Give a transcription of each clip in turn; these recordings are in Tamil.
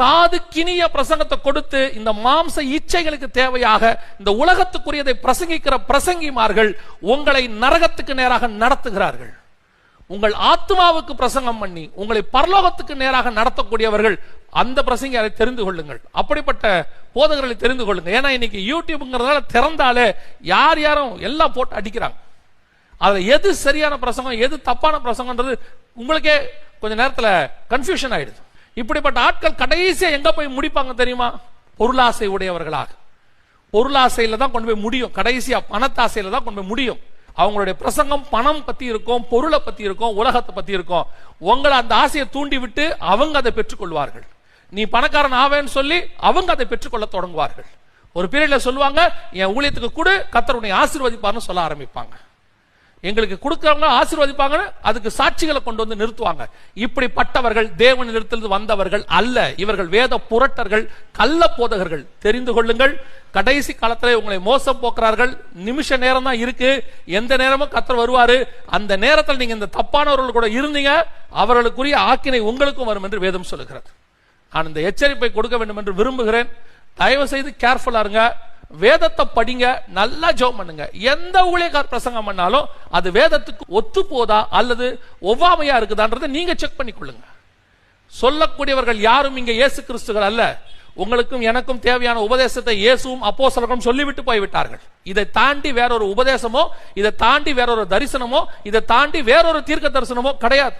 காது கினிய பிரசங்கத்தை கொடுத்து இந்த மாம்ச இச்சைகளுக்கு தேவையாக இந்த உலகத்துக்குரியதை பிரசங்கிக்கிற பிரசங்கிமார்கள் உங்களை நரகத்துக்கு நேராக நடத்துகிறார்கள். உங்கள் ஆத்மாவுக்கு பிரசங்கம் பண்ணி உங்களை பரலோகத்துக்கு நேராக நடத்தக்கூடியவர்கள் அந்த பிரசங்கி அதை தெரிந்து கொள்ளுங்கள். அப்படிப்பட்ட போதகர்களை தெரிந்து கொள்ளுங்க ஏன்னா இன்னைக்கு யூடியூப்ங்கிறதால திறந்தாலே யார் யாரும் எல்லாம் போட்டு அடிக்கிறாங்க. அதை எது சரியான பிரசங்கம் எது தப்பான பிரசங்கம்ன்றது உங்களுக்கே கொஞ்ச நேரத்தில் கன்ஃபியூஷன் ஆயிடுது. இப்படிப்பட்ட ஆட்கள் கடைசியா எங்க போய் முடிப்பாங்க தெரியுமா? பொருளாசை உடையவர்களாக. பொருளாசையில தான் கொண்டு போய் முடியும். கடைசியா பணத்தாசையில தான் கொண்டு போய் முடியும். அவங்களுடைய பிரசங்கம் பணம் பத்தி இருக்கும் பொருளை பத்தி இருக்கும் உலகத்தை பத்தி இருக்கும். உங்களை அந்த ஆசையை தூண்டி விட்டு அவங்க அதை பெற்றுக்கொள்வார்கள். நீ பணக்காரன் ஆவேன்னு சொல்லி அவங்க அதை பெற்றுக்கொள்ள தொடங்குவார்கள். ஒரு பீரியட்ல சொல்லுவாங்க என் ஊழியத்துக்கு கூட கத்தருடைய ஆசீர்வதிப்பார்னு சொல்ல ஆரம்பிப்பாங்க. எங்களுக்கு கொடுக்குறவங்க ஆசீர்வதிப்பாங்கன்னு அதுக்கு சாட்சிகளை கொண்டு வந்து நிறுத்துவாங்க. இப்படிப்பட்டவர்கள் தேவன் நிறுத்திலிருந்து வந்தவர்கள் அல்ல. இவர்கள் வேத புரட்டர்கள் கள்ள போதகர்கள். தெரிந்து கொள்ளுங்கள். கடைசி காலத்தில் உங்களை மோசம் போக்குறார்கள். நிமிஷ நேரம் தான் இருக்கு. எந்த நேரமும் கத்தர் வருவாரு. அந்த நேரத்தில் நீங்க இந்த தப்பானவர்கள் கூட இருந்தீங்க. அவர்களுக்குரிய ஆக்கினை உங்களுக்கும் வரும் என்று வேதம் சொல்லுகிறது. நான் இந்த எச்சரிப்பை கொடுக்க வேண்டும் என்று விரும்புகிறேன். தயவு செய்து கேர்ஃபுல்லா இருங்க. வேதத்தை படிங்க நல்லா ஜோம் பண்ணுங்க. எந்த ஊழியக்கார் பிரசங்கம் பண்ணாலும் அது வேதத்துக்கு ஒத்து போதா அல்லது ஒவ்வாமையா இருக்குதான்றதை நீங்க செக் பண்ணிக்கொள்ளுங்க. சொல்லக்கூடியவர்கள் யாரும் இங்க இயேசு கிறிஸ்துகள் அல்ல. உங்களுக்கும் எனக்கும் தேவையான உபதேசத்தை இயேசுவும் அப்போஸ்தலர்களும் சொல்லிவிட்டு போய்விட்டார்கள். இதை தாண்டி வேறொரு உபதேசமோ இதை தாண்டி வேறொரு தரிசனமோ இதை தாண்டி வேறொரு தீர்க்க தரிசனமோ கிடையாது.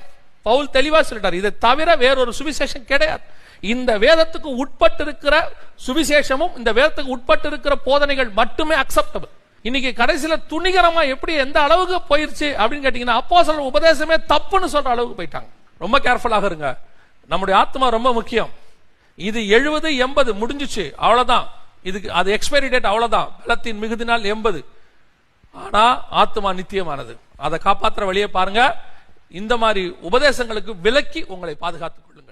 பவுல் தெளிவா சொல்லிட்டார். இதை தவிர வேறொரு சுவிசேஷம் கிடையாது. இந்த வேதத்துக்கு உட்பட்டு இருக்கிற சுவிசேஷமும் இந்த வேதத்துக்கு உட்பட்டு இருக்கிற போதனைகள் மட்டுமே அக்செப்டபிள் இன்னைக்கு கடைசியில துணிகரமா எப்படி எந்த அளவுக்கு போயிருச்சு அப்படின்னு கேட்டீங்கன்னா அப்போ சொல்ற உபதேசமே தப்புன்னு சொல்ற அளவுக்கு போயிட்டாங்க. ரொம்ப கேர்ஃபுல்லாக இருங்க. நம்முடைய ஆத்மா ரொம்ப முக்கியம். இது எழுபது எண்பது முடிஞ்சுச்சு அவ்வளவுதான். இதுக்கு அது எக்ஸ்பைரி டேட் அவ்வளவுதான். பலத்தின் மிகுதினால் எண்பது. ஆனா ஆத்மா நித்தியமானது. அதை காப்பாத்துற வழியை பாருங்க. இந்த மாதிரி உபதேசங்களுக்கு விலக்கி உங்களை பாதுகாத்துக் கொள்ளுங்க